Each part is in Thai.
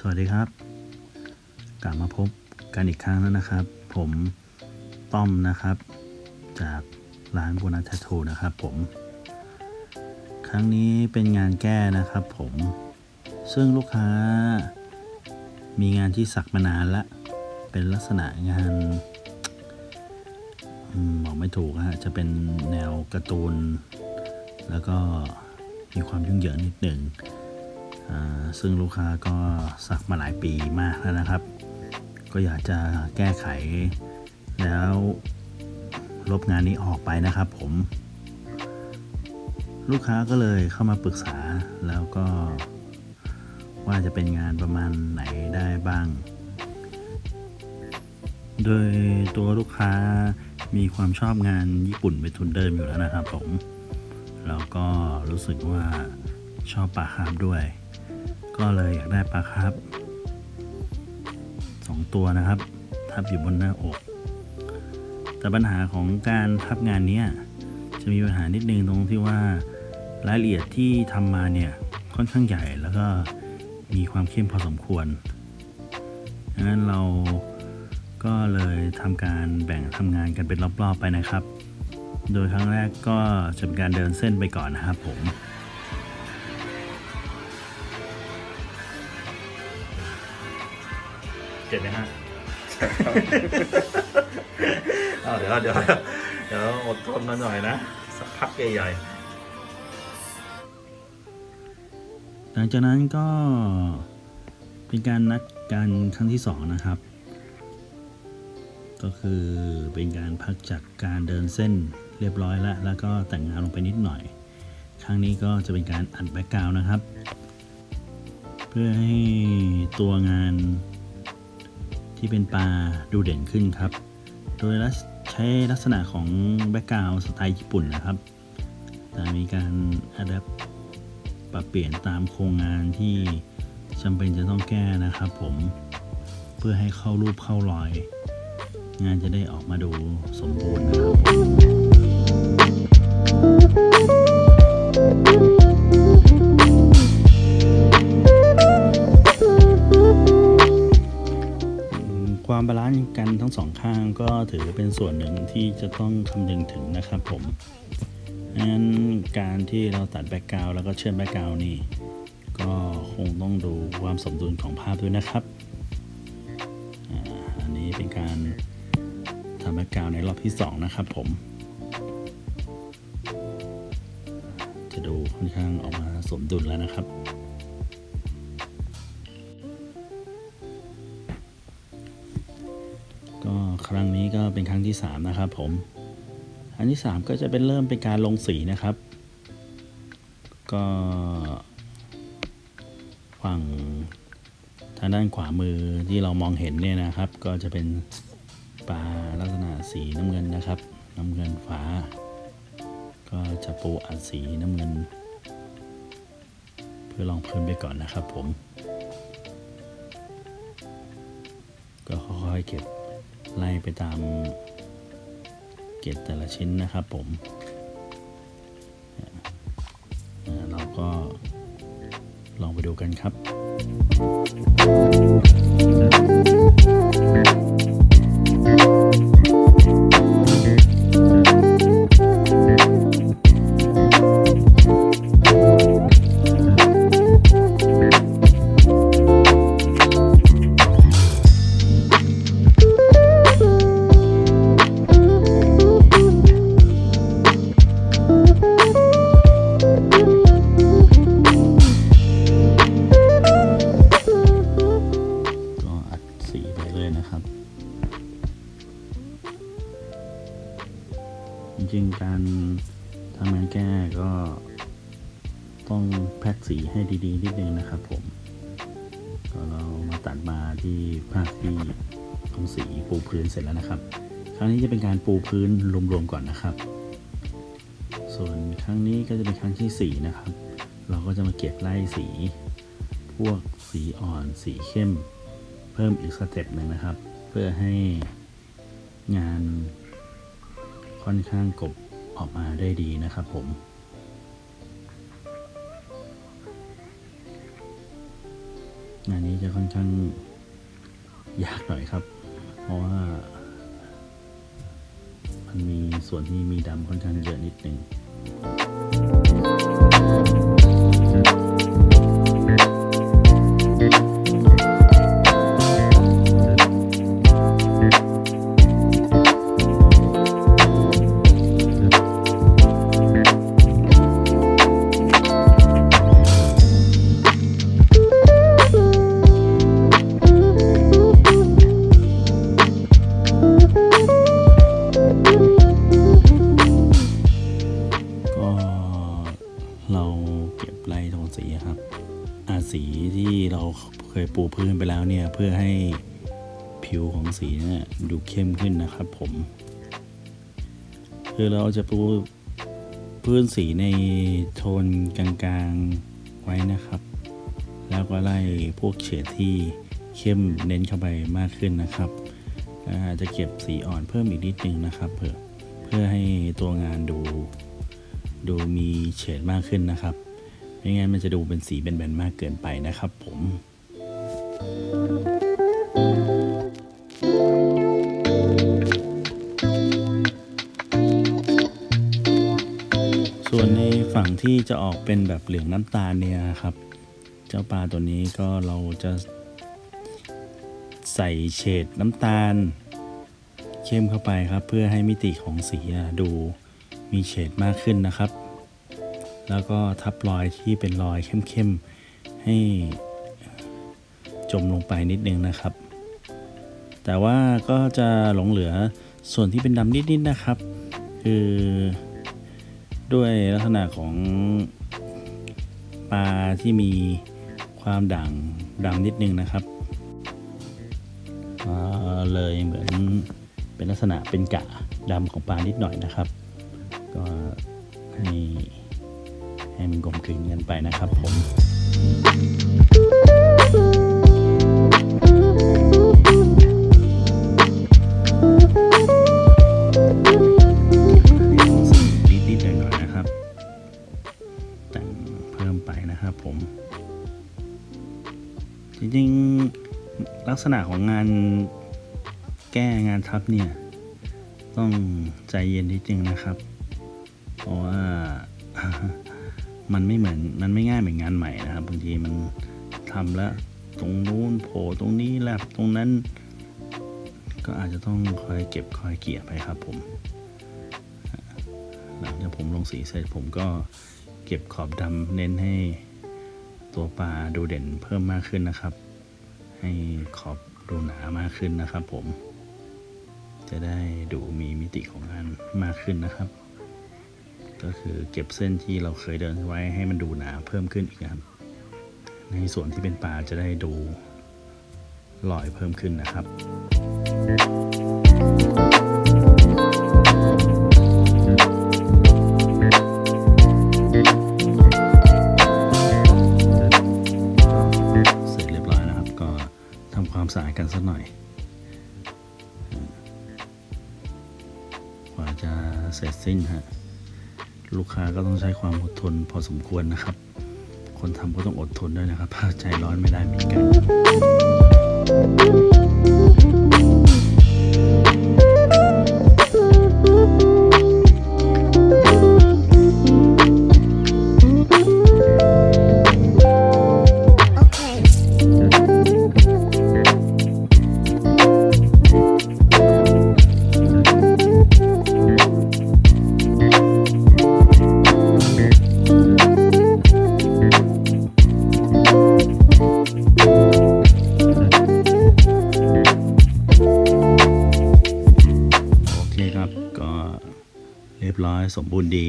สวัสดีครับ กลับมาพบกันอีกครั้งแล้วนะครับ ผมต้อมนะครับ จากร้านโบนัสแททูนะครับผม ครั้งนี้เป็นงานแก้นะครับผม ซึ่งลูกค้า มีงานที่สักมานานละ เป็นลักษณะงานมบอกไม่ถูกฮะจะเป็นแนวการ์ตูน แล้วก็มีความยุ่งเหยิงนิดหนึ่ง ซึ่งลูกค้าก็สักมาหลายปีมากแล้วนะครับ ก็อยากจะแก้ไขแล้วลบงานนี้ออกไปนะครับผม ลูกค้าก็เลยเข้ามาปรึกษาแล้วก็ว่าจะเป็นงานประมาณไหนได้บ้าง โดยตัวลูกค้ามีความชอบงานญี่ปุ่นเป็นทุนเดิมอยู่แล้วนะครับผม แล้วก็รู้สึกว่าชอบปลาคาร์ฟด้วย ก็เลยอยากได้ปลาคร์ฟสองตัวนะครับ ทับอยู่บนหน้าอก แต่ปัญหาของการทับงานนี้จะมีปัญหานิดนึงตรงที่ว่ารายละเอียดที่ทำมาเนี่ยค่อนข้างใหญ่แล้วก็มีความเข้มพอสมควรดังนั้นเราก็เลยทำการแบ่งทำงานกันเป็นรอบๆไปนะครับ โดยครั้งแรกก็จะเป็นการเดินเส้นไปก่อนนะครับผม เจ็บไหมฮะอ้าวเดี๋ยวเดี๋ยวเดี๋ยวอดทนมาหน่อยนะ สักพักใหญ่หลังจากนั้นก็เป็นการนัดกันครั้งที่สองนะครับ ก็คือเป็นการพักจากการเดินเส้นเรียบร้อยแล้ว แล้วก็แต่งงานลงไปนิดหน่อย ครั้งนี้ก็จะเป็นการอัดแบ็กกราวน์นะครับ เพื่อให้ตัวงาน ที่เป็นปลาดูเด่นขึ้นครับ โดยใช้ลักษณะของแบ็กกราวสไตล์ญี่ปุ่นนะครับ แต่มีการอัดแอปปรับเปลี่ยนตามโครงงานที่จำเป็นจะต้องแก้นะครับผม เพื่อให้เข้ารูปเข้ารอย งานจะได้ออกมาดูสมบูรณ์นะครับ ทั้งสองข้างก็ถือเป็นส่วนหนึ่งที่จะต้องคำนึงถึงนะครับผมงั้นการที่เราตัดแบ็กกราวแล้วก็เชื่อมแบ็กกราวนี่ก็คงต้องดูความสมดุลของภาพด้วยนะครับอันนี้เป็นการทำแบ็กกราวในรอบที่ 2 นะครับผม จะดูค่อนข้างออกมาสมดุลแล้วนะครับ ครั้งนี้ก็เป็นครั้งที่ 3 นะครับผม อันที่ 3 ก็จะเป็นเริ่มเป็นการลงสีนะครับ ก็ฝั่งทางด้านขวามือที่เรามองเห็นเนี่ยนะครับ ก็จะเป็นปลาลักษณะสีน้ำเงินนะครับ น้ำเงินฟ้า ก็จะปูอัดสีน้ำเงิน เพื่อลองพิ่มไปก่อนนะครับผมก็ค่อยๆเก็บ ไล่ไปตามเกตแต่ละชิ้นนะครับผมเอ่อเราก็ลองไปดูกันครับ ต้องแพ็กสีให้ดีๆนิดนึงนะครับผมก็เรามาตัดมาที่ภาคที่ของสีปูพื้นเสร็จแล้วนะครับ ครั้งนี้จะเป็นการปูพื้นรวมๆก่อนนะครับ ส่วนครั้งนี้ก็จะเป็นครั้งที่สี่นะครับ เราก็จะมาเก็บไล่สี พวกสีอ่อนสีเข้ม เพิ่มอีกสเต็ปหนึ่งนะครับ เพื่อให้งานค่อนข้างกบออกมาได้ดีนะครับผม งานนี้จะค่อนข้างยากหน่อยครับ เพราะว่า มันมีส่วนที่มีดำค่อนข้างเยอะนิดหนึ่ง พื่อให้ผิวของสีเนี่ยดูเข้มขึ้นนะครับผม คือเราจะปูพื้นสีในโทนกลางๆไว้นะครับ แล้วก็ไล่พวกเฉดที่เข้มเน้นเข้าไปมากขึ้นนะครับอาจจะเก็บสีอ่อนเพิ่มอีกนิดนึงนะครับเพื่อเพื่อให้ตัวงานดู ดูมีเฉดมากขึ้นนะครับไม่งั้นมันจะดูเป็นสีแบนๆมากเกินไปนะครับผม ส่วนในฝั่งที่จะออกเป็นแบบเหลืองน้ำตาลเนี่ยครับ เจ้าปลาตัวนี้ก็เราจะใส่เฉดน้ำตาล เข้มเข้าไปครับ เพื่อให้มิติของสีดูมีเฉดมากขึ้นนะครับ แล้วก็ทับรอยที่เป็นรอยเข้มๆให้ จมลงไปนิดนึงนะครับ แต่ว่าก็จะหลงเหลือส่วนที่เป็นดำนิดๆนะครับ คือด้วยลักษณะของปลาที่มีความด่างดำนิดนึงนะครับเลยเหมือนเป็นลักษณะเป็นกะดำของปลานิดหน่อยนะครับ ก็ให้ให้มันกลมกลืนกันไปนะครับผมนิ ริงๆลักษณะของงานแก้งานทับเนี่ย ต้องใจเย็นนิดนึงนะครับ เพราะว่ามันไม่เหมือนมันไม่ง่ายเหมือนงานใหม่นะครับบางทีมันทำแล้วตรงนู้นโผล่ตรงนี้แลบตรงนั้น ก็อาจจะต้องคอยเก็บคอยเกี่ยไปครับผมหลังจากผมลงสีเสร็จผมก็เก็บขอบดำเน้นให้ตัวปลาดูเด่นเพิ่มมากขึ้นนะครับ ให้ขอบดูหนามากขึ้นนะครับผม จะได้ดูมีมิติของงานมากขึ้นนะครับ ก็คือเก็บเส้นที่เราเคยเดินไว้ให้มันดูหนาเพิ่มขึ้นอีกครับ ในส่วนที่เป็นปลาจะได้ดูลอยเพิ่มขึ้นนะครับากันสักหน่อย กว่าจะเสร็จสิ้นฮะ ลูกค้าก็ต้องใช้ความอดทนพอสมควรนะครับ คนทำก็ต้องอดทนด้วยนะครับใจร้อนไม่ได้เหมือนกัน ร้อยสมบูรณ์ดี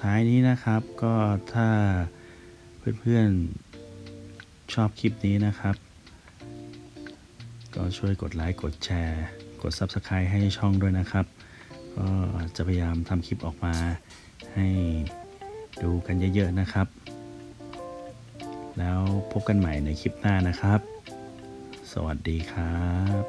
ท้ายนี้นะครับก็ถ้าเพื่อนๆชอบคลิปนี้นะครับ ก็ช่วยกดไลค์กดแชร์ กด Subscribe ให้ช่องด้วยนะครับ ก็จะพยายามทำคลิปออกมาให้ดูกันเยอะๆนะครับ แล้วพบกันใหม่ในคลิปหน้านะครับ สวัสดีครับ